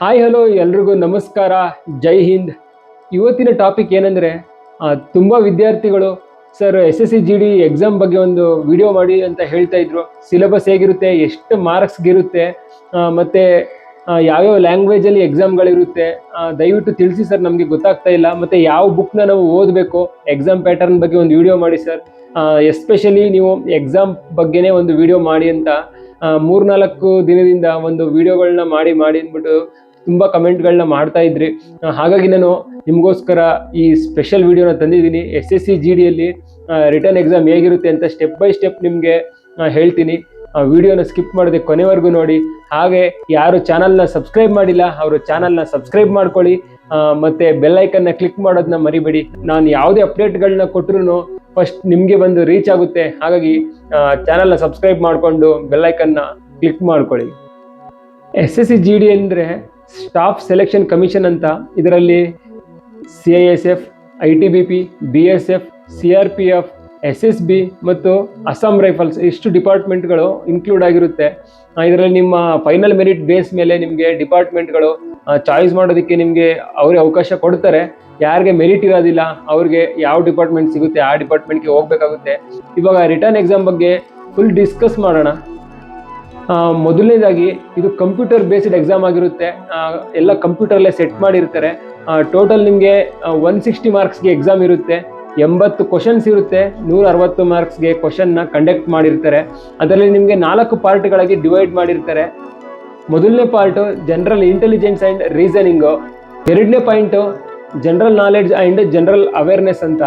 Hi hello ಎಲ್ರಿಗೂ ನಮಸ್ಕಾರ. ಜೈ ಹಿಂದ್. ಇವತ್ತಿನ ಟಾಪಿಕ್ ಏನಂದರೆ ತುಂಬ ವಿದ್ಯಾರ್ಥಿಗಳು sir S S C G D exam ಬಗ್ಗೆ ಒಂದು ವಿಡಿಯೋ ಮಾಡಿ ಅಂತ ಹೇಳ್ತಾ ಇದ್ರು. ಸಿಲೆಬಸ್ ಹೇಗಿರುತ್ತೆ, ಎಷ್ಟು ಮಾರ್ಕ್ಸ್ಗಿರುತ್ತೆ ಮತ್ತು ಯಾವ್ಯಾವ ಲ್ಯಾಂಗ್ವೇಜಲ್ಲಿ ಎಕ್ಸಾಮ್ಗಳಿರುತ್ತೆ ದಯವಿಟ್ಟು ತಿಳಿಸಿ ಸರ್ ನಮಗೆ ಗೊತ್ತಾಗ್ತಾ ಇಲ್ಲ. ಮತ್ತು ಯಾವ ಬುಕ್ನ ನಾವು ಓದಬೇಕು ಎಕ್ಸಾಮ್ ಪ್ಯಾಟರ್ನ್ ಬಗ್ಗೆ ಒಂದು ವಿಡಿಯೋ ಮಾಡಿ ಸರ್ ಎಸ್ಪೆಷಲಿ ನೀವು ಎಕ್ಸಾಮ್ ಬಗ್ಗೆನೇ ಒಂದು ವಿಡಿಯೋ ಮಾಡಿ ಅಂತ ಮೂರ್ನಾಲ್ಕು ದಿನದಿಂದ ಒಂದು ವಿಡಿಯೋಗಳನ್ನ ಮಾಡಿ ಮಾಡಿ ಅಂದ್ಬಿಟ್ಟು ತುಂಬ ಕಮೆಂಟ್ಗಳನ್ನ ಮಾಡ್ತಾ ಇದ್ರಿ. ಹಾಗಾಗಿ ನಾನು ನಿಮಗೋಸ್ಕರ ಈ ಸ್ಪೆಷಲ್ ವಿಡಿಯೋನ ತಂದಿದ್ದೀನಿ. ಎಸ್ ಎಸ್ ಸಿ ಜಿ ಡಿಯಲ್ಲಿ ರಿಟರ್ನ್ ಎಕ್ಸಾಮ್ ಹೇಗಿರುತ್ತೆ ಅಂತ ಸ್ಟೆಪ್ ಬೈ ಸ್ಟೆಪ್ ನಿಮಗೆ ಹೇಳ್ತೀನಿ. ಆ ವಿಡಿಯೋನ ಸ್ಕಿಪ್ ಮಾಡದೆ ಕೊನೆವರೆಗೂ ನೋಡಿ. ಹಾಗೆ ಯಾರು ಚಾನಲ್ನ ಸಬ್ಸ್ಕ್ರೈಬ್ ಮಾಡಿಲ್ಲ, ಅವರು ಚಾನಲ್ನ ಸಬ್ಸ್ಕ್ರೈಬ್ ಮಾಡ್ಕೊಳ್ಳಿ. ಮತ್ತೆ ಬೆಲ್ ಐಕನ್ನ ಕ್ಲಿಕ್ ಮಾಡೋದನ್ನ ಮರಿಬೇಡಿ. ನಾನು ಯಾವುದೇ ಅಪ್ಡೇಟ್ಗಳನ್ನ ಕೊಟ್ಟರು ಫಸ್ಟ್ ನಿಮಗೆ ಬಂದು ರೀಚ್ ಆಗುತ್ತೆ. ಹಾಗಾಗಿ ಚಾನಲ್ನ ಸಬ್ಸ್ಕ್ರೈಬ್ ಮಾಡಿಕೊಂಡು ಬೆಲ್ ಐಕನ್ನ ಕ್ಲಿಕ್ ಮಾಡ್ಕೊಳ್ಳಿ. S S C G D ಅಂದರೆ ಸ್ಟಾಫ್ ಸೆಲೆಕ್ಷನ್ ಕಮಿಷನ್ ಅಂತ ಇದರಲ್ಲಿ C I S F, I T B P, B S F, C R P F, S S B ಮತ್ತು ಅಸ್ಸಾಂ ರೈಫಲ್ಸ್ ಇಷ್ಟು ಡಿಪಾರ್ಟ್ಮೆಂಟ್ಗಳು ಇನ್ಕ್ಲೂಡ್ ಆಗಿರುತ್ತೆ. ಇದರಲ್ಲಿ ನಿಮ್ಮ ಫೈನಲ್ ಮೆರಿಟ್ ಬೇಸ್ ಮೇಲೆ ನಿಮಗೆ ಡಿಪಾರ್ಟ್ಮೆಂಟ್ಗಳು ಚಾಯ್ಸ್ ಮಾಡೋದಕ್ಕೆ ನಿಮಗೆ ಅವರೇ ಅವಕಾಶ ಕೊಡ್ತಾರೆ. ಯಾರಿಗೆ ಮೆರಿಟ್ ಇರೋದಿಲ್ಲ, ಅವ್ರಿಗೆ ಯಾವ ಡಿಪಾರ್ಟ್ಮೆಂಟ್ ಸಿಗುತ್ತೆ, ಆ ಡಿಪಾರ್ಟ್ಮೆಂಟ್ಗೆ ಹೋಗ್ಬೇಕಾಗುತ್ತೆ. ಇವಾಗ ರಿಟರ್ನ್ ಎಕ್ಸಾಮ್ ಬಗ್ಗೆ ಫುಲ್ ಡಿಸ್ಕಸ್ ಮಾಡೋಣ. ಮೊದಲನೇದಾಗಿ ಇದು ಕಂಪ್ಯೂಟರ್ ಬೇಸ್ಡ್ ಎಕ್ಸಾಮ್ ಆಗಿರುತ್ತೆ. ಎಲ್ಲ ಕಂಪ್ಯೂಟರಲ್ಲೇ ಸೆಟ್ ಮಾಡಿರ್ತಾರೆ. ಟೋಟಲ್ ನಿಮಗೆ ಒನ್ ಸಿಕ್ಸ್ಟಿ ಮಾರ್ಕ್ಸ್ಗೆ ಎಕ್ಸಾಮ್ ಇರುತ್ತೆ. ಎಂಬತ್ತು ಕ್ವಶನ್ಸ್ ಇರುತ್ತೆ. ನೂರ ಅರವತ್ತು ಮಾರ್ಕ್ಸ್ಗೆ ಕ್ವಶನ್ನ ಕಂಡಕ್ಟ್ ಮಾಡಿರ್ತಾರೆ. ಅದರಲ್ಲಿ ನಿಮಗೆ ನಾಲ್ಕು ಪಾರ್ಟ್ಗಳಾಗಿ ಡಿವೈಡ್ ಮಾಡಿರ್ತಾರೆ. ಮೊದಲನೇ part general intelligence and reasoning ಎರಡನೇ point general knowledge and general awareness ಅಂತ.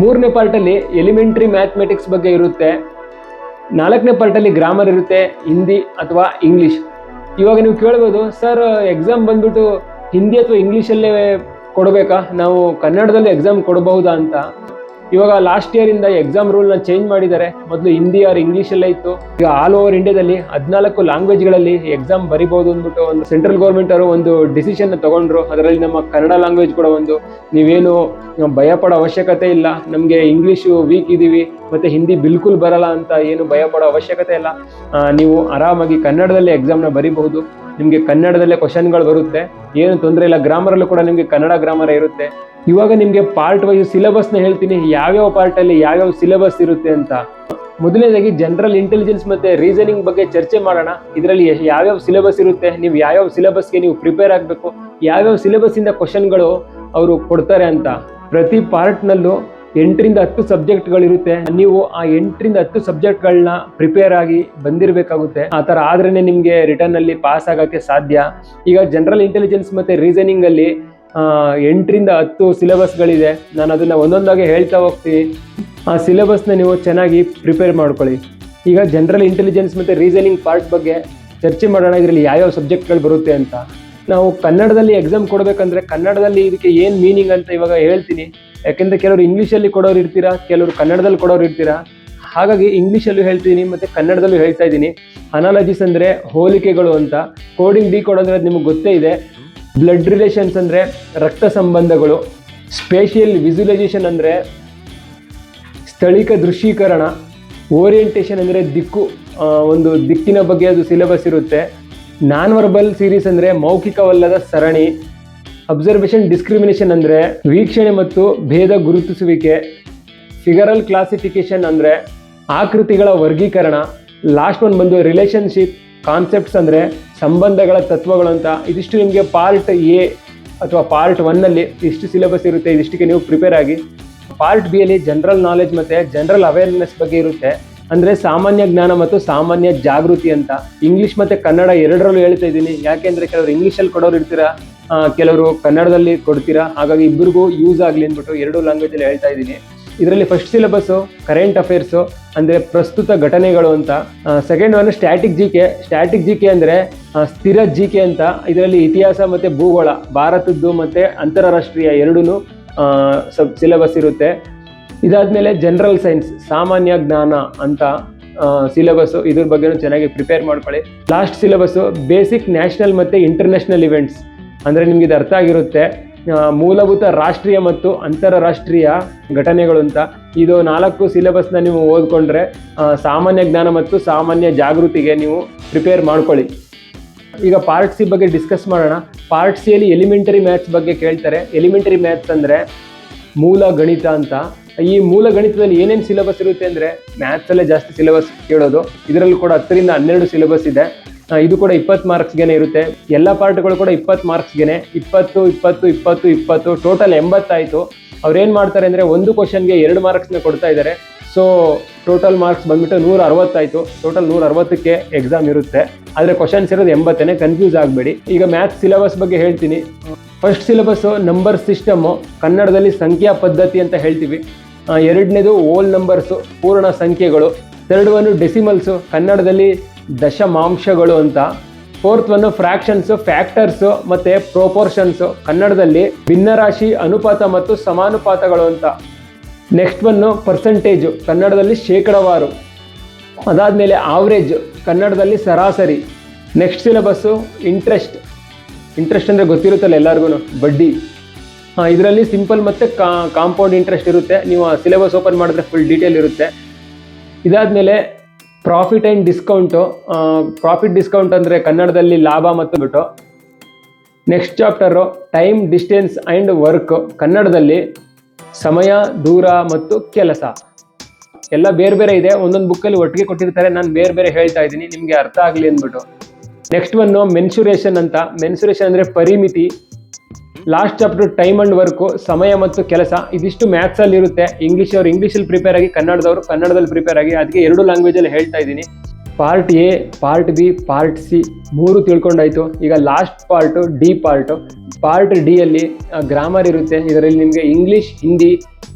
ಮೂರನೇ ಪಾರ್ಟಲ್ಲಿ ಎಲಿಮೆಂಟ್ರಿ ಮ್ಯಾಥಮೆಟಿಕ್ಸ್ ಬಗ್ಗೆ ಇರುತ್ತೆ. ನಾಲ್ಕನೇ ಪಾರ್ಟಲ್ಲಿ ಗ್ರಾಮರ್ ಇರುತ್ತೆ, ಹಿಂದಿ ಅಥವಾ ಇಂಗ್ಲೀಷ್ ಇವಾಗ ನೀವು ಕೇಳ್ಬೋದು ಸರ್ ಎಕ್ಸಾಮ್ ಬಂದ್ಬಿಟ್ಟು ಹಿಂದಿ ಅಥವಾ ಇಂಗ್ಲೀಷಲ್ಲೇ ಕೊಡಬೇಕಾ? ನಾವು ಕನ್ನಡದಲ್ಲಿ ಎಕ್ಸಾಮ್ ಕೊಡಬಹುದಾ? ಅಂತ. ಇವಾಗ ಲಾಸ್ಟ್ ಇಯರಿಂದ ಎಕ್ಸಾಮ್ ರೂಲ್ನ ಚೇಂಜ್ ಮಾಡಿದ್ದಾರೆ. ಮೊದಲು ಹಿಂದಿ ಆರ್ ಇಂಗ್ಲೀಷಲ್ಲೇ ಇತ್ತು. ಈಗ ಆಲ್ ಓವರ್ ಇಂಡಿಯಾದಲ್ಲಿ ಹದಿನಾಲ್ಕು ಲ್ಯಾಂಗ್ವೇಜ್ಗಳಲ್ಲಿ ಎಕ್ಸಾಮ್ ಬರಿಬಹುದು ಅಂದ್ಬಿಟ್ಟು ಒಂದು ಸೆಂಟ್ರಲ್ ಗೌರ್ಮೆಂಟ್ ಅವರು ಒಂದು ಡಿಸಿಷನ್ ತಗೊಂಡ್ರು. ಅದರಲ್ಲಿ ನಮ್ಮ ಕನ್ನಡ ಲ್ಯಾಂಗ್ವೇಜ್ ಕೂಡ ಒಂದು ನೀವೇನು ಭಯ ಪಡೋ ಅವಶ್ಯಕತೆ ಇಲ್ಲ. ನಮಗೆ ಇಂಗ್ಲೀಷು ವೀಕ್ ಇದ್ದೀವಿ ಮತ್ತು ಹಿಂದಿ ಬಿಲ್ಕುಲ್ ಬರಲ್ಲ ಅಂತ ಏನು ಭಯ ಪಡೋ ಅವಶ್ಯಕತೆ ಇಲ್ಲ. ನೀವು ಆರಾಮಾಗಿ ಕನ್ನಡದಲ್ಲೇ ಎಕ್ಸಾಮ್ನ ಬರಿಬಹುದು. ನಿಮಗೆ ಕನ್ನಡದಲ್ಲೇ ಕ್ವಶನ್ಗಳು ಬರುತ್ತೆ. ಏನು ತೊಂದರೆ ಇಲ್ಲ. ಗ್ರಾಮರಲ್ಲೂ ಕೂಡ ನಿಮಗೆ ಕನ್ನಡ ಗ್ರಾಮರ್ ಇರುತ್ತೆ. ಇವಾಗ ನಿಮಗೆ ಪಾರ್ಟ್ ವೈಸ್ ಸಿಲೆಬಸ್ನ ಹೇಳ್ತೀನಿ ಯಾವ್ಯಾವ ಪಾರ್ಟಲ್ಲಿ ಯಾವ್ಯಾವ ಸಿಲೆಬಸ್ ಇರುತ್ತೆ ಅಂತ. ಮೊದಲನೇದಾಗಿ ಜನರಲ್ ಇಂಟೆಲಿಜೆನ್ಸ್ ಮತ್ತೆ ರೀಸನಿಂಗ್ ಬಗ್ಗೆ ಚರ್ಚೆ ಮಾಡೋಣ. ಇದರಲ್ಲಿ ಯಾವ್ಯಾವ ಸಿಲೆಬಸ್ ಇರುತ್ತೆ ನೀವು ಯಾವ್ಯಾವ ಸಿಲೆಬಸ್ಗೆ ನೀವು ಪ್ರಿಪೇರ್ ಆಗಬೇಕು ಯಾವ್ಯಾವ ಸಿಲೆಬಸ್ಸಿಂದ ಕ್ವಶನ್ಗಳು ಅವರು ಕೊಡ್ತಾರೆ ಅಂತ. ಪ್ರತಿ ಪಾರ್ಟ್ನಲ್ಲೂ ಎಂಟರಿಂದ ಹತ್ತು ಸಬ್ಜೆಕ್ಟ್ಗಳಿರುತ್ತೆ ನೀವು ಆ ಎಂಟರಿಂದ ಹತ್ತು ಸಬ್ಜೆಕ್ಟ್ಗಳನ್ನ ಪ್ರಿಪೇರ್ ಆಗಿ ಬಂದಿರಬೇಕಾಗುತ್ತೆ. ಆ ಥರ ಆದ್ರೇ ನಿಮಗೆ ರಿಟರ್ನಲ್ಲಿ ಪಾಸ್ ಆಗೋಕ್ಕೆ ಸಾಧ್ಯ. ಈಗ ಜನರಲ್ ಇಂಟೆಲಿಜೆನ್ಸ್ ಮತ್ತೆ ರೀಸನಿಂಗ್ ಅಲ್ಲಿ ಆ, ಎಂಟರಿಂದ ಹತ್ತು ಸಿಲೆಬಸ್ಗಳಿದೆ. ನಾನು ಅದನ್ನು ಒಂದೊಂದಾಗಿ ಹೇಳ್ತಾ ಹೋಗ್ತೀನಿ. ಆ ಸಿಲೆಬಸ್ನ ನೀವು ಚೆನ್ನಾಗಿ ಪ್ರಿಪೇರ್ ಮಾಡ್ಕೊಳ್ಳಿ. ಈಗ ಜನರಲ್ ಇಂಟೆಲಿಜೆನ್ಸ್ ಮತ್ತು ರೀಸನಿಂಗ್ ಪಾರ್ಟ್ ಬಗ್ಗೆ ಚರ್ಚೆ ಮಾಡೋಣ. ಇದರಲ್ಲಿ ಯಾವ್ಯಾವ ಸಬ್ಜೆಕ್ಟ್ಗಳು ಬರುತ್ತೆ ಅಂತ. ನಾವು ಕನ್ನಡದಲ್ಲಿ ಎಕ್ಸಾಮ್ ಕೊಡಬೇಕಂದ್ರೆ ಕನ್ನಡದಲ್ಲಿ ಇದಕ್ಕೆ ಏನು ಮೀನಿಂಗ್ ಅಂತ ಇವಾಗ ಹೇಳ್ತೀನಿ. ಯಾಕೆಂದರೆ ಕೆಲವರು ಇಂಗ್ಲೀಷಲ್ಲಿ ಕೊಡೋರು ಇರ್ತೀರಾ, ಕೆಲವರು ಕನ್ನಡದಲ್ಲಿ ಕೊಡೋರು ಇರ್ತೀರಾ. ಹಾಗಾಗಿ ಇಂಗ್ಲೀಷಲ್ಲೂ ಹೇಳ್ತೀನಿ ಮತ್ತು ಕನ್ನಡದಲ್ಲೂ ಹೇಳ್ತಾ ಇದ್ದೀನಿ. ಅನಾಲಜಿಸ್ ಅಂದರೆ ಹೋಲಿಕೆಗಳು ಅಂತ. ಕೋಡಿಂಗ್ ಡಿ ಕೋಡ್ ಅಂದರೆ ನಿಮಗೆ ಗೊತ್ತೇ ಇದೆ. ಬ್ಲಡ್ ರಿಲೇಷನ್ಸ್ ಅಂದರೆ ರಕ್ತ ಸಂಬಂಧಗಳು ಸ್ಪೇಷಿಯಲ್ ವಿಜುವಲೈಸೇಷನ್ ಅಂದರೆ ಸ್ಥಳೀಕ ದೃಶ್ಯೀಕರಣ ಓರಿಯಂಟೇಷನ್ ಅಂದರೆ ದಿಕ್ಕು ಒಂದು ದಿಕ್ಕಿನ ಬಗ್ಗೆ ಅದು ಸಿಲೆಬಸ್ ಇರುತ್ತೆ. ನಾನ್ ವರ್ಬಲ್ ಸೀರೀಸ್ ಅಂದರೆ ಮೌಖಿಕವಲ್ಲದ ಸರಣಿ ಅಬ್ಸರ್ವೇಷನ್ ಡಿಸ್ಕ್ರಿಮಿನೇಷನ್ ಅಂದರೆ ವೀಕ್ಷಣೆ ಮತ್ತು ಭೇದ ಗುರುತಿಸುವಿಕೆ ಫಿಗರಲ್ ಕ್ಲಾಸಿಫಿಕೇಷನ್ ಅಂದರೆ ಆಕೃತಿಗಳ ವರ್ಗೀಕರಣ ಲಾಸ್ಟ್ ಒನ್ ಬಂದು ರಿಲೇಷನ್ಶಿಪ್ ಕಾನ್ಸೆಪ್ಟ್ಸ್ ಅಂದರೆ ಸಂಬಂಧಗಳ ತತ್ವಗಳು ಅಂತ. ಇದಿಷ್ಟು ನಿಮಗೆ ಪಾರ್ಟ್ ಎ ಅಥವಾ ಪಾರ್ಟ್ ಒನ್ನಲ್ಲಿ ಇಷ್ಟು ಸಿಲೆಬಸ್ ಇರುತ್ತೆ, ಇದಿಷ್ಟಕ್ಕೆ ನೀವು ಪ್ರಿಪೇರ್ ಆಗಿ. ಪಾರ್ಟ್ ಬಿ ಅಲ್ಲಿ ಜನರಲ್ ನಾಲೆಜ್ ಮತ್ತು ಜನರಲ್ ಅವೇರ್ನೆಸ್ ಬಗ್ಗೆ ಇರುತ್ತೆ. ಅಂದರೆ ಸಾಮಾನ್ಯ ಜ್ಞಾನ ಮತ್ತು ಸಾಮಾನ್ಯ ಜಾಗೃತಿ ಅಂತ. ಇಂಗ್ಲೀಷ್ ಮತ್ತು ಕನ್ನಡ ಎರಡರಲ್ಲೂ ಹೇಳ್ತಾ ಇದ್ದೀನಿ. ಯಾಕೆಂದರೆ ಕೆಲವರು ಇಂಗ್ಲೀಷಲ್ಲಿ ಕೊಡೋರು ಇರ್ತೀರಾ? ಕೆಲವರು ಕನ್ನಡದಲ್ಲಿ ಕೊಡ್ತೀರಾ? ಹಾಗಾಗಿ ಇಬ್ಬರಿಗೂ ಯೂಸ್ ಆಗಲಿ ಅಂದ್ಬಿಟ್ಟು ಎರಡು ಲ್ಯಾಂಗ್ವೇಜಲ್ಲಿ ಹೇಳ್ತಾ ಇದ್ದೀನಿ. ಇದರಲ್ಲಿ ಫಸ್ಟ್ ಸಿಲೆಬಸ್ಸು ಕರೆಂಟ್ ಅಫೇರ್ಸು ಅಂದರೆ ಪ್ರಸ್ತುತ ಘಟನೆಗಳು ಅಂತ. Second one static G K static G K ಅಂದರೆ ಸ್ಥಿರ ಜಿ ಕೆ ಅಂತ. ಇದರಲ್ಲಿ ಇತಿಹಾಸ ಮತ್ತು ಭೂಗೋಳ, ಭಾರತದ್ದು ಮತ್ತು ಅಂತಾರಾಷ್ಟ್ರೀಯ ಎರಡೂ ಸಬ್ ಸಿಲೆಬಸ್ ಇರುತ್ತೆ. ಇದಾದಮೇಲೆ ಜನರಲ್ ಸೈನ್ಸ್ ಸಾಮಾನ್ಯ ಜ್ಞಾನ ಅಂತ ಸಿಲೆಬಸ್ಸು ಇದ್ರ ಬಗ್ಗೆನೂ ಚೆನ್ನಾಗಿ ಪ್ರಿಪೇರ್ ಮಾಡ್ಕೊಳ್ಳಿ. ಲಾಸ್ಟ್ ಸಿಲೆಬಸ್ಸು ಬೇಸಿಕ್ ನ್ಯಾಷನಲ್ ಮತ್ತು ಇಂಟರ್ನ್ಯಾಷನಲ್ ಇವೆಂಟ್ಸ್ ಅಂದರೆ ನಿಮ್ಗೆ ಇದು ಅರ್ಥ ಆಗಿರುತ್ತೆ. ಮೂಲಭೂತ ರಾಷ್ಟ್ರೀಯ ಮತ್ತು ಅಂತಾರಾಷ್ಟ್ರೀಯ ಘಟನೆಗಳು ಅಂತ. ಇದು ನಾಲ್ಕು ಸಿಲೆಬಸ್ನ ನೀವು ಓದ್ಕೊಂಡ್ರೆ ಸಾಮಾನ್ಯ ಜ್ಞಾನ ಮತ್ತು ಸಾಮಾನ್ಯ ಜಾಗೃತಿಗೆ ನೀವು ಪ್ರಿಪೇರ್ ಮಾಡ್ಕೊಳ್ಳಿ. ಈಗ ಪಾರ್ಟ್ ಸಿ ಬಗ್ಗೆ ಡಿಸ್ಕಸ್ ಮಾಡೋಣ. ಪಾರ್ಟ್ ಸಿಯಲ್ಲಿ ಎಲಿಮೆಂಟರಿ ಮ್ಯಾಥ್ಸ್ ಬಗ್ಗೆ ಕೇಳ್ತಾರೆ. ಎಲಿಮೆಂಟರಿ ಮ್ಯಾಥ್ಸ್ ಅಂದರೆ ಮೂಲ ಗಣಿತ ಅಂತ. ಈ ಮೂಲ ಗಣಿತದಲ್ಲಿ ಏನೇನು ಸಿಲೆಬಸ್ ಇರುತ್ತೆ ಅಂದರೆ ಮ್ಯಾಥ್ಸಲ್ಲೇ ಜಾಸ್ತಿ ಸಿಲೆಬಸ್ ಕೇಳೋದು. ಇದರಲ್ಲೂ ಕೂಡ ಹತ್ತರಿಂದ ಹನ್ನೆರಡು ಸಿಲೆಬಸ್ ಇದೆ. ಇದು ಕೂಡ ಇಪ್ಪತ್ತು ಮಾರ್ಕ್ಸ್ಗೆನೆ ಇರುತ್ತೆ. ಎಲ್ಲ ಪಾರ್ಟ್ಗಳು ಕೂಡ ಇಪ್ಪತ್ತು ಮಾರ್ಕ್ಸ್ಗೆನೆ. ಇಪ್ಪತ್ತು ಇಪ್ಪತ್ತು ಇಪ್ಪತ್ತು ಇಪ್ಪತ್ತು, ಟೋಟಲ್ ಎಂಬತ್ತಾಯಿತು. ಅವ್ರೇನು ಮಾಡ್ತಾರೆ ಅಂದರೆ ಒಂದು ಕ್ವಶನ್ಗೆ ಎರಡು ಮಾರ್ಕ್ಸ್ನ ಕೊಡ್ತಾ ಇದ್ದಾರೆ. ಸೊ ಟೋಟಲ್ ಮಾರ್ಕ್ಸ್ ಬಂದ್ಬಿಟ್ಟು ನೂರ ಅರವತ್ತಾಯಿತು ಟೋಟಲ್ ನೂರ ಅರವತ್ತಕ್ಕೆ ಎಕ್ಸಾಮ್ ಇರುತ್ತೆ. ಆದರೆ ಕ್ವಶನ್ಸ್ ಇರೋದು ಎಂಬತ್ತನೇ ಕನ್ಫ್ಯೂಸ್ ಆಗಬೇಡಿ. ಈಗ ಮ್ಯಾಥ್ಸ್ ಸಿಲೆಬಸ್ ಬಗ್ಗೆ ಹೇಳ್ತೀನಿ. ಫಸ್ಟ್ ಸಿಲೆಬಸ್ಸು ನಂಬರ್ ಸಿಸ್ಟಮು ಕನ್ನಡದಲ್ಲಿ ಸಂಖ್ಯಾ ಪದ್ಧತಿ ಅಂತ ಹೇಳ್ತೀವಿ. ಎರಡನೇದು ಓಲ್ ನಂಬರ್ಸು ಪೂರ್ಣ ಸಂಖ್ಯೆಗಳು. ಥರ್ಡ್ ಒಂದು ಡೆಸಿಮಲ್ಸು ಕನ್ನಡದಲ್ಲಿ ದಶಮಾಂಶಗಳು ಅಂತ. ಫೋರ್ತ್ ಒನ್ ಫ್ರಾಕ್ಷನ್ಸು ಫ್ಯಾಕ್ಟರ್ಸು ಮತ್ತು ಪ್ರೋಪೋರ್ಷನ್ಸು ಕನ್ನಡದಲ್ಲಿ ಭಿನ್ನರಾಶಿ, ಅನುಪಾತ ಮತ್ತು ಸಮಾನುಪಾತಗಳು ಅಂತ. ನೆಕ್ಸ್ಟ್ ಒನ್ನು ಪರ್ಸೆಂಟೇಜು ಕನ್ನಡದಲ್ಲಿ ಶೇಕಡವಾರು. ಅದಾದಮೇಲೆ ಆವ್ರೇಜ್ ಕನ್ನಡದಲ್ಲಿ ಸರಾಸರಿ. ನೆಕ್ಸ್ಟ್ ಸಿಲೆಬಸ್ಸು ಇಂಟ್ರೆಸ್ಟ್ ಇಂಟ್ರೆಸ್ಟ್ ಅಂದರೆ ಗೊತ್ತಿರುತ್ತಲ್ಲ ಎಲ್ಲರಿಗೂ ಬಡ್ಡಿ. ಹಾಂ, ಇದರಲ್ಲಿ ಸಿಂಪಲ್ ಮತ್ತು ಕಾಂಪೌಂಡ್ ಇಂಟ್ರೆಸ್ಟ್ ಇರುತ್ತೆ. ನೀವು ಸಿಲೆಬಸ್ ಓಪನ್ ಮಾಡಿದ್ರೆ ಫುಲ್ ಡೀಟೇಲ್ ಇರುತ್ತೆ. ಇದಾದಮೇಲೆ profit and discount profit discount ಅಂದರೆ ಕನ್ನಡದಲ್ಲಿ ಲಾಭ ಮತ್ತು ಬಿಟ್ಟು next chapter time distance and work ಕನ್ನಡದಲ್ಲಿ ಸಮಯ, ದೂರ ಮತ್ತು ಕೆಲಸ. ಎಲ್ಲ ಬೇರೆ ಬೇರೆ ಇದೆ, ಒಂದೊಂದು ಬುಕ್ಕಲ್ಲಿ ಒಟ್ಟಿಗೆ ಕೊಟ್ಟಿರ್ತಾರೆ, ನಾನು ಬೇರೆ ಬೇರೆ ಹೇಳ್ತಾ ಇದ್ದೀನಿ, ನಿಮಗೆ ಅರ್ಥ ಆಗಲಿ ಅಂದ್ಬಿಟ್ಟು. ನೆಕ್ಸ್ಟ್ ಒನ್ನು ಮೆನ್ಸುರೇಷನ್ ಅಂತ. ಮೆನ್ಸುರೇಷನ್ ಅಂದರೆ ಪರಿಮಿತಿ. Last chapter time and work ಸಮಯ ಮತ್ತು ಕೆಲಸ, ಇದಿಷ್ಟು ಮ್ಯಾಥ್ಸ್ ಅಲ್ಲಿ ಇರುತ್ತೆ. ಇಂಗ್ಲೀಷ್ ಅವ್ರು ಇಂಗ್ಲೀಷಲ್ಲಿ ಪ್ರಿಪೇರ್ ಆಗಿ, ಕನ್ನಡದವರು ಕನ್ನಡದಲ್ಲಿ ಪ್ರಿಪೇರ್ ಆಗಿ ಅದಕ್ಕೆ ಎರಡು ಲ್ಯಾಂಗ್ವೇಜಲ್ಲಿ ಹೇಳ್ತಾ ಇದ್ದೀನಿ. Part A part B part C ಮೂರು ತಿಳ್ಕೊಂಡಾಯ್ತು. ಈಗ last part D part part ಡಿಯಲ್ಲಿ grammar ಇರುತ್ತೆ. ಇದರಲ್ಲಿ ನಿಮಗೆ ಇಂಗ್ಲೀಷ್ ಹಿಂದಿ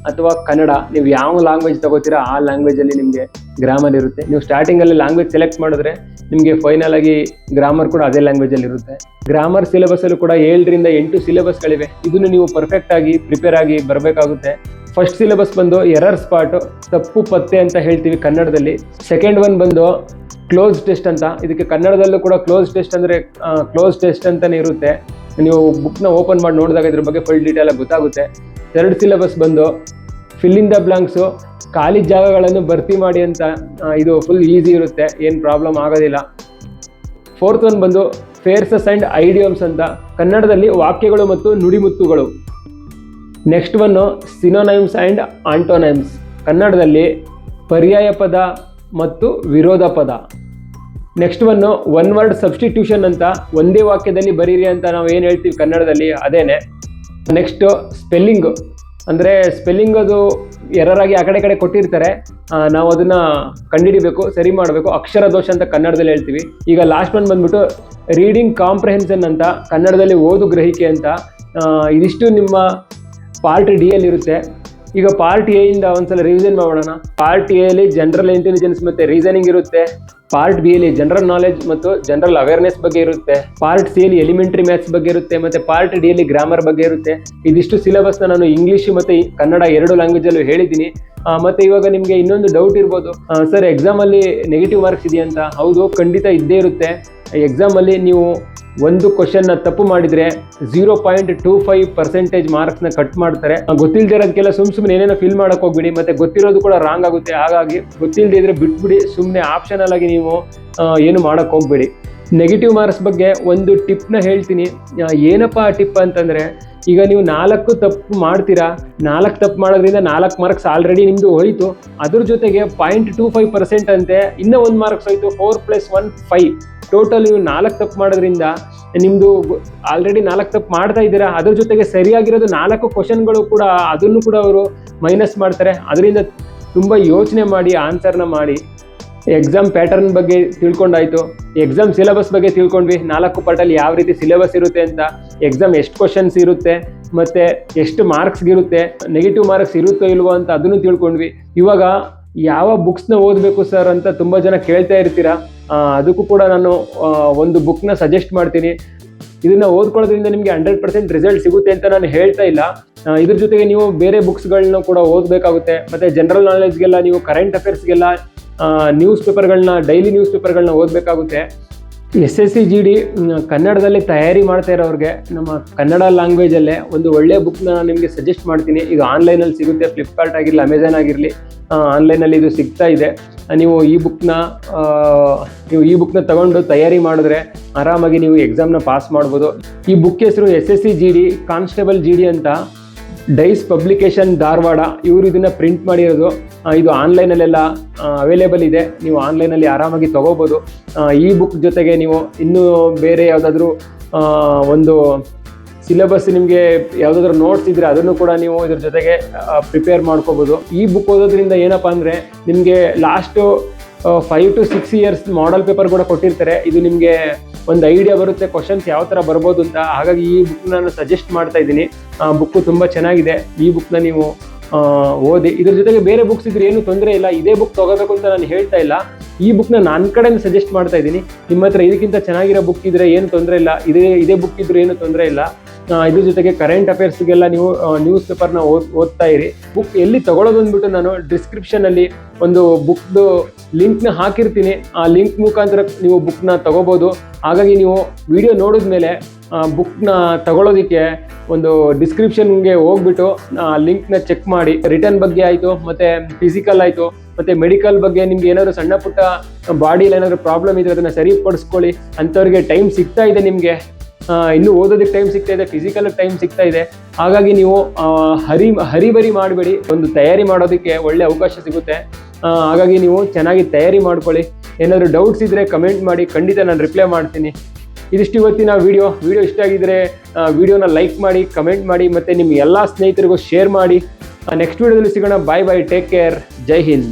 ಅಥವಾ ಕನ್ನಡ, ನೀವು ಯಾವ ಲ್ಯಾಂಗ್ವೇಜ್ ತಗೋತೀರಾ, ಆ ಲ್ಯಾಂಗ್ವೇಜಲ್ಲಿ ನಿಮಗೆ ಗ್ರಾಮರ್ ಇರುತ್ತೆ. ನೀವು ಸ್ಟಾರ್ಟಿಂಗಲ್ಲಿ ಲ್ಯಾಂಗ್ವೇಜ್ ಸೆಲೆಕ್ಟ್ ಮಾಡಿದ್ರೆ ನಿಮಗೆ ಫೈನಲ್ ಆಗಿ ಗ್ರಾಮರ್ ಕೂಡ ಅದೇ ಲ್ಯಾಂಗ್ವೇಜಲ್ಲಿ ಇರುತ್ತೆ. ಗ್ರಾಮರ್ ಸಿಲೆಬಸ್ಸಲ್ಲೂ ಕೂಡ ಏಳರಿಂದ ಎಂಟು ಸಿಲೆಬಸ್ಗಳಿವೆ ಇದನ್ನು ನೀವು ಪರ್ಫೆಕ್ಟ್ ಆಗಿ ಪ್ರಿಪೇರ್ ಆಗಿ ಬರಬೇಕಾಗುತ್ತೆ. ಫಸ್ಟ್ ಸಿಲೆಬಸ್ ಬಂದು ಎರರ್ ಸ್ಪಾಟ್ ತಪ್ಪು ಪತ್ತೆ ಅಂತ ಹೇಳ್ತೀವಿ ಕನ್ನಡದಲ್ಲಿ. ಸೆಕೆಂಡ್ ಒನ್ ಬಂದು ಕ್ಲೋಸ್ ಟೆಸ್ಟ್ ಅಂತ. ಇದಕ್ಕೆ ಕನ್ನಡದಲ್ಲೂ ಕೂಡ ಕ್ಲೋಸ್ ಟೆಸ್ಟ್ ಅಂದರೆ ಕ್ಲೋಸ್ ಟೆಸ್ಟ್ ಅಂತಲೇ ಇರುತ್ತೆ. ನೀವು ಬುಕ್ನ ಓಪನ್ ಮಾಡಿ ನೋಡಿದಾಗ ಇದ್ರ ಬಗ್ಗೆ ಫುಲ್ ಡೀಟೇಲ್ ಆಗಿ ಗೊತ್ತಾಗುತ್ತೆ. ಥರ್ಡ್ ಸಿಲೆಬಸ್ ಬಂದು ಫಿಲ್ ಇನ್ ದ ಬ್ಲಾಂಕ್ಸು ಖಾಲಿ ಜಾಗಗಳನ್ನು ಭರ್ತಿ ಮಾಡಿ ಅಂತ ಇದು ಫುಲ್ ಈಸಿ ಇರುತ್ತೆ. ಏನು ಪ್ರಾಬ್ಲಮ್ ಆಗೋದಿಲ್ಲ. ಫೋರ್ತ್ ಒನ್ ಬಂದು ಫೇರ್ಸಸ್ ಆ್ಯಂಡ್ ಐಡಿಯಮ್ಸ್ ಅಂತ. ಕನ್ನಡದಲ್ಲಿ ವಾಕ್ಯಗಳು ಮತ್ತು ನುಡಿಮುತ್ತುಗಳು. Next one synonyms and antonyms ಕನ್ನಡದಲ್ಲಿ ಪರ್ಯಾಯ ಪದ ಮತ್ತು ವಿರೋಧ ಪದ. Next one one word substitution ಅಂತ ಒಂದೇ ವಾಕ್ಯದಲ್ಲಿ ಬರೀರಿ ಅಂತ ನಾವು ಏನು ಹೇಳ್ತೀವಿ ಕನ್ನಡದಲ್ಲಿ? ಅದೇನೆ. ನೆಕ್ಸ್ಟು ಸ್ಪೆಲ್ಲಿಂಗ್ ಅಂದರೆ ಸ್ಪೆಲ್ಲಿಂಗ್ ಅದು ಎರರಾಗಿ ಆ ಕಡೆ ಕಡೆ ಕೊಟ್ಟಿರ್ತಾರೆ. ನಾವು ಅದನ್ನು ಕಂಡುಹಿಡಿಬೇಕು ಸರಿ ಮಾಡಬೇಕು. ಅಕ್ಷರ ದೋಷ ಅಂತ ಕನ್ನಡದಲ್ಲಿ ಹೇಳ್ತೀವಿ. ಈಗ ಲಾಸ್ಟ್ ಒನ್ ಬಂದ್ಬಿಟ್ಟು ರೀಡಿಂಗ್ ಕಾಂಪ್ರಹೆನ್ಷನ್ ಅಂತ ಕನ್ನಡದಲ್ಲಿ ಓದು ಗ್ರಹಿಕೆ ಅಂತ. ಇದಿಷ್ಟು ನಿಮ್ಮ ಪಾರ್ಟ್ ಡಿ ಅಲ್ಲಿ ಇರುತ್ತೆ. ಈಗ ಪಾರ್ಟ್ ಎ ಇಂದ ಒಂದ್ಸಲ ರಿವಿಷನ್ ಮಾಡೋಣ. ಪಾರ್ಟ್ ಎ ಅಲ್ಲಿ ಜನರಲ್ ಇಂಟೆಲಿಜೆನ್ಸ್ ಮತ್ತೆ ರೀಸನಿಂಗ್ ಇರುತ್ತೆ. ಪಾರ್ಟ್ ಬಿ ಅಲ್ಲಿ ಜನರಲ್ ನಾಲೆಜ್ ಮತ್ತು ಜನರಲ್ ಅವೇರ್ನೆಸ್ ಬಗ್ಗೆ ಇರುತ್ತೆ. ಪಾರ್ಟ್ ಸಿ ಅಲ್ಲಿ ಎಲಿಮೆಂಟರಿ ಮ್ಯಾಥ್ಸ್ ಬಗ್ಗೆ ಇರುತ್ತೆ ಮತ್ತೆ ಪಾರ್ಟ್ ಡಿ ಅಲ್ಲಿ ಗ್ರಾಮರ್ ಬಗ್ಗೆ ಇರುತ್ತೆ. ಇದಿಷ್ಟು ಸಿಲೆಬಸ್ನ ನಾನು ಇಂಗ್ಲಿಷ್ ಮತ್ತೆ ಕನ್ನಡ ಎರಡು ಲ್ಯಾಂಗ್ವೇಜ್ ಅಲ್ಲೂ ಹೇಳಿದ್ದೀನಿ. ಮತ್ತೆ ಇವಾಗ ನಿಮಗೆ ಇನ್ನೊಂದು ಡೌಟ್ ಇರ್ಬೋದು. ಸರ್ ಎಕ್ಸಾಮ್ ಅಲ್ಲಿ ನೆಗೆಟಿವ್ ಮಾರ್ಕ್ಸ್ ಇದೆಯಂತ ಹೌದು ಖಂಡಿತ ಇದ್ದೇ ಇರುತ್ತೆ. ಎಕ್ಸಾಮ್ ಅಲ್ಲಿ ನೀವು ಒಂದು ಕ್ವಶನ್ನ ತಪ್ಪು ಮಾಡಿದ್ರೆ zero point two five percentage ಮಾರ್ಕ್ಸ್ನ cut ಮಾಡ್ತಾರೆ. ಆ, ಗೊತ್ತಿಲ್ದೇ ಇರೋದಕ್ಕೆಲ್ಲ ಸುಮ್ ಸುಮ್ಮನೆ ಏನೇನೋ ಫಿಲ್ ಮಾಡಕ್ ಹೋಗ್ಬಿಡಿ ಮತ್ತೆ ಗೊತ್ತಿರೋದು ಕೂಡ ರಾಂಗ್ ಆಗುತ್ತೆ. ಹಾಗಾಗಿ ಗೊತ್ತಿಲ್ಲದೆ ಇದ್ರೆ ಬಿಟ್ಬಿಡಿ ಸುಮ್ಮನೆ ಆಪ್ಷನಲ್ ಆಗಿ ನೀವು ಏನು ಮಾಡಕ್ ಹೋಗ್ಬೇಡಿ. ನೆಗೆಟಿವ್ ಮಾರ್ಕ್ಸ್ ಬಗ್ಗೆ ಒಂದು ಟಿಪ್ನ ಹೇಳ್ತೀನಿ. ಏನಪ್ಪ ಟಿಪ್ ಅಂತಂದ್ರೆ ಈಗ ನೀವು ನಾಲ್ಕು ತಪ್ಪು ಮಾಡ್ತೀರಾ? ನಾಲ್ಕು ತಪ್ಪು ಮಾಡೋದ್ರಿಂದ ನಾಲ್ಕು ಮಾರ್ಕ್ಸ್ ಆಲ್ರೆಡಿ ನಿಮ್ದು ಹೋಯ್ತು. ಅದ್ರ ಜೊತೆಗೆ ಪಾಯಿಂಟ್ ಟೂ ಫೈವ್ ಪರ್ಸೆಂಟ್ ಅಂತೆ, ಇನ್ನೂ ಒಂದು ಮಾರ್ಕ್ಸ್ ಹೋಯ್ತು four plus one five total ನೀವು ನಾಲ್ಕು ತಪ್ಪು ಮಾಡೋದ್ರಿಂದ ನಿಮ್ಮದು ಆಲ್ರೆಡಿ ನಾಲ್ಕು ತಪ್ಪು ಮಾಡ್ತಾ ಇದ್ದೀರಾ? ಅದ್ರ ಜೊತೆಗೆ ಸರಿಯಾಗಿರೋದು ನಾಲ್ಕು ಕ್ವಶನ್ಗಳು ಕೂಡ ಅದನ್ನು ಕೂಡ ಅವರು ಮೈನಸ್ ಮಾಡ್ತಾರೆ. ಅದರಿಂದ ತುಂಬ ಯೋಚನೆ ಮಾಡಿ ಆನ್ಸರ್ನ ಮಾಡಿ. ಎಕ್ಸಾಮ್ ಪ್ಯಾಟರ್ನ್ ಬಗ್ಗೆ ತಿಳ್ಕೊಂಡಾಯ್ತು. ಎಕ್ಸಾಮ್ ಸಿಲೆಬಸ್ ಬಗ್ಗೆ ತಿಳ್ಕೊಂಡ್ವಿ. ನಾಲ್ಕು ಪಾರ್ಟಲ್ಲಿ ಯಾವ ರೀತಿ ಸಿಲೆಬಸ್ ಇರುತ್ತೆ ಅಂತ. ಎಕ್ಸಾಮ್ ಎಷ್ಟು ಕ್ವಶನ್ಸ್ ಇರುತ್ತೆ, ಮತ್ತೆ ಎಷ್ಟು ಮಾರ್ಕ್ಸ್ ಇರುತ್ತೆ ನೆಗೆಟಿವ್ ಮಾರ್ಕ್ಸ್ ಇರುತ್ತೋ ಇಲ್ವೋ ಅಂತ ಅದನ್ನು ತಿಳ್ಕೊಂಡ್ವಿ. ಇವಾಗ ಯಾವ ಬುಕ್ಸ್ನ ಓದಬೇಕು ಸರ್ ಅಂತ ತುಂಬ ಜನ ಕೇಳ್ತಾ ಇರ್ತೀರಾ? ಅದಕ್ಕೂ ಕೂಡ ನಾನು ಒಂದು ಬುಕ್ನ ಸಜೆಸ್ಟ್ ಮಾಡ್ತೀನಿ. ಇದನ್ನ ಓದ್ಕೊಳ್ಳೋದ್ರಿಂದ ನಿಮಗೆ ಹಂಡ್ರೆಡ್ ಪರ್ಸೆಂಟ್ ರಿಸಲ್ಟ್ ಸಿಗುತ್ತೆ ಅಂತ ನಾನು ಹೇಳ್ತಾ ಇಲ್ಲ. ಇದ್ರ ಜೊತೆಗೆ ನೀವು ಬೇರೆ ಬುಕ್ಸ್ಗಳನ್ನ ಕೂಡ ಓದಬೇಕಾಗುತ್ತೆ. ಮತ್ತೆ ಜನರಲ್ ನಾಲೆಜ್ಗೆಲ್ಲ ನೀವು ಕರೆಂಟ್ ಅಫೇರ್ಸ್ಗೆಲ್ಲ ನ್ಯೂಸ್ ಪೇಪರ್ಗಳನ್ನ ಡೈಲಿ ನ್ಯೂಸ್ ಪೇಪರ್ಗಳನ್ನ ಓದಬೇಕಾಗುತ್ತೆ. S S C G D ಕನ್ನಡದಲ್ಲಿ ತಯಾರಿ ಮಾಡ್ತಾ ಇರೋರಿಗೆ, ನಮ್ಮ ಕನ್ನಡ ಲ್ಯಾಂಗ್ವೇಜಲ್ಲೇ ಒಂದು ಒಳ್ಳೆಯ ಬುಕ್ನ ನಿಮಗೆ ಸಜೆಸ್ಟ್ ಮಾಡ್ತೀನಿ. ಇದು ಆನ್ಲೈನಲ್ಲಿ ಸಿಗುತ್ತೆ ಫ್ಲಿಪ್ಕಾರ್ಟ್ ಆಗಿರಲಿ ಅಮೆಝಾನ್ ಆಗಿರಲಿ ಆನ್ಲೈನಲ್ಲಿ ಇದು ಸಿಗ್ತಾ ಇದೆ. ನೀವು ಈ ಬುಕ್ನ ನೀವು ಈ ಬುಕ್ನ ತಗೊಂಡು ತಯಾರಿ ಮಾಡಿದ್ರೆ ಆರಾಮಾಗಿ ನೀವು ಎಕ್ಸಾಮ್ನ ಪಾಸ್ ಮಾಡ್ಬೋದು. ಈ ಬುಕ್ ಹೆಸರು S S C G D constable G D ಅಂತ. ಡೈಸ್ ಪಬ್ಲಿಕೇಶನ್ ಧಾರವಾಡ, ಇವರು ಇದನ್ನು ಪ್ರಿಂಟ್ ಮಾಡಿರೋದು ಇದು ಆನ್ಲೈನಲ್ಲೆಲ್ಲ ಅವೈಲೇಬಲ್ ಇದೆ. ನೀವು ಆನ್ಲೈನಲ್ಲಿ ಆರಾಮಾಗಿ ತೊಗೋಬೋದು. ಈ ಬುಕ್ ಜೊತೆಗೆ ನೀವು ಇನ್ನೂ ಬೇರೆ ಯಾವುದಾದ್ರೂ ಒಂದು ಸಿಲೆಬಸ್ ನಿಮಗೆ ಯಾವುದಾದ್ರೂ ನೋಟ್ಸ್ ಇದ್ದರೆ ಅದನ್ನು ಕೂಡ ನೀವು ಇದ್ರ ಜೊತೆಗೆ ಪ್ರಿಪೇರ್ ಮಾಡ್ಕೋಬೋದು. ಈ ಬುಕ್ ಓದೋದ್ರಿಂದ ಏನಪ್ಪ ಅಂದರೆ, ನಿಮಗೆ last five to six years model paper ಕೂಡ ಕೊಟ್ಟಿರ್ತಾರೆ. ಇದು ನಿಮಗೆ ಒಂದು ಐಡಿಯಾ ಬರುತ್ತೆ ಕ್ವಶನ್ಸ್ ಯಾವ ಥರ ಬರ್ಬೋದು ಅಂತ. ಹಾಗಾಗಿ ಈ ಬುಕ್ ನಾನು ಸಜೆಸ್ಟ್ ಮಾಡ್ತಾ ಇದ್ದೀನಿ. ಬುಕ್ಕು ತುಂಬ ಚೆನ್ನಾಗಿದೆ. ಈ ಬುಕ್ನ ನೀವು ಓದಿ. ಇದ್ರ ಜೊತೆಗೆ ಬೇರೆ ಬುಕ್ಸ್ ಇದ್ರೆ ಏನು ತೊಂದರೆ ಇಲ್ಲ. ಇದೇ ಬುಕ್ ತಗೋಬೇಕು ಅಂತ ನಾನು ಹೇಳ್ತಾ ಇಲ್ಲ. ಈ ಬುಕ್ನ ನನ್ನ ಕಡೆಯಿಂದ ಸಜೆಸ್ಟ್ ಮಾಡ್ತಾ ಇದ್ದೀನಿ. ನಿಮ್ಮ ಹತ್ರ ಇದಕ್ಕಿಂತ ಚೆನ್ನಾಗಿರೋ ಬುಕ್ ಇದ್ರೆ ಏನು ತೊಂದರೆ ಇಲ್ಲ. ಇದೇ ಇದೇ ಬುಕ್ ಇದ್ರೆ ಏನು ತೊಂದರೆ ಇಲ್ಲ. ಇದ್ರ ಜೊತೆಗೆ ಕರೆಂಟ್ ಅಫೇರ್ಸ್ಗೆಲ್ಲ ನೀವು ನ್ಯೂಸ್ ಪೇಪರ್ನ ಓದ್ ಓದ್ತಾ ಇರಿ. ಬುಕ್ ಎಲ್ಲಿ ತಗೊಳ್ಳೋದು ಅಂದ್ಬಿಟ್ಟು ನಾನು ಡಿಸ್ಕ್ರಿಪ್ಷನಲ್ಲಿ ಒಂದು ಬುಕ್ದು ಲಿಂಕ್ನ ಹಾಕಿರ್ತೀನಿ. ಆ ಲಿಂಕ್ ಮುಖಾಂತರ ನೀವು ಬುಕ್ನ ತಗೋಬೋದು. ಹಾಗಾಗಿ ನೀವು ವಿಡಿಯೋ ನೋಡಿದ್ಮೇಲೆ ಬುಕ್ನ ತಗೊಳ್ಳೋದಕ್ಕೆ ಒಂದು ಡಿಸ್ಕ್ರಿಪ್ಷನ್ಗೆ ಹೋಗ್ಬಿಟ್ಟು, ಆ ಲಿಂಕ್ನ ಚೆಕ್ ಮಾಡಿ. ರಿಟರ್ನ್ ಬಗ್ಗೆ ಆಯಿತು, ಮತ್ತು ಫಿಸಿಕಲ್ ಆಯಿತು, ಮತ್ತು ಮೆಡಿಕಲ್ ಬಗ್ಗೆ ನಿಮ್ಗೆ ಏನಾದರೂ ಸಣ್ಣ ಪುಟ್ಟ ಬಾಡಿಯಲ್ಲಿ ಏನಾದ್ರು ಪ್ರಾಬ್ಲಮ್ ಇದ್ರೆ ಅದನ್ನು ಸರಿಪಡಿಸ್ಕೊಳ್ಳಿ. ಅಂಥವ್ರಿಗೆ ಟೈಮ್ ಸಿಗ್ತಾ ಇದೆ ನಿಮಗೆ. ಇನ್ನೂ ಓದೋದಕ್ಕೆ ಟೈಮ್ ಸಿಗ್ತಾ ಇದೆ ಫಿಸಿಕಲ್ ಟೈಮ್ ಸಿಗ್ತಾ ಇದೆ. ಹಾಗಾಗಿ ನೀವು ಹರಿ, ಹರಿಬರಿ ಮಾಡಬೇಡಿ. ಒಂದು ತಯಾರಿ ಮಾಡೋದಕ್ಕೆ ಒಳ್ಳೆ ಅವಕಾಶ ಸಿಗುತ್ತೆ. ಹಾಗಾಗಿ ನೀವು ಚೆನ್ನಾಗಿ ತಯಾರಿ ಮಾಡ್ಕೊಳ್ಳಿ. ಏನಾದರೂ ಡೌಟ್ಸ್ ಇದ್ದರೆ ಕಮೆಂಟ್ ಮಾಡಿ, ಖಂಡಿತ ನಾನು ರಿಪ್ಲೈ ಮಾಡ್ತೀನಿ. ಇದಿಷ್ಟು ಇವತ್ತಿನ ವಿಡಿಯೋ ವಿಡಿಯೋ ಇಷ್ಟ ಆಗಿದ್ರೆ ವಿಡಿಯೋನ ಲೈಕ್ ಮಾಡಿ ಕಮೆಂಟ್ ಮಾಡಿ, ಮತ್ತು ನಿಮ್ಮ ಎಲ್ಲ ಸ್ನೇಹಿತರಿಗೂ ಶೇರ್ ಮಾಡಿ. ನೆಕ್ಸ್ಟ್ ವಿಡಿಯೋದಲ್ಲಿ ಸಿಗೋಣ. Bye bye take care Jai Hind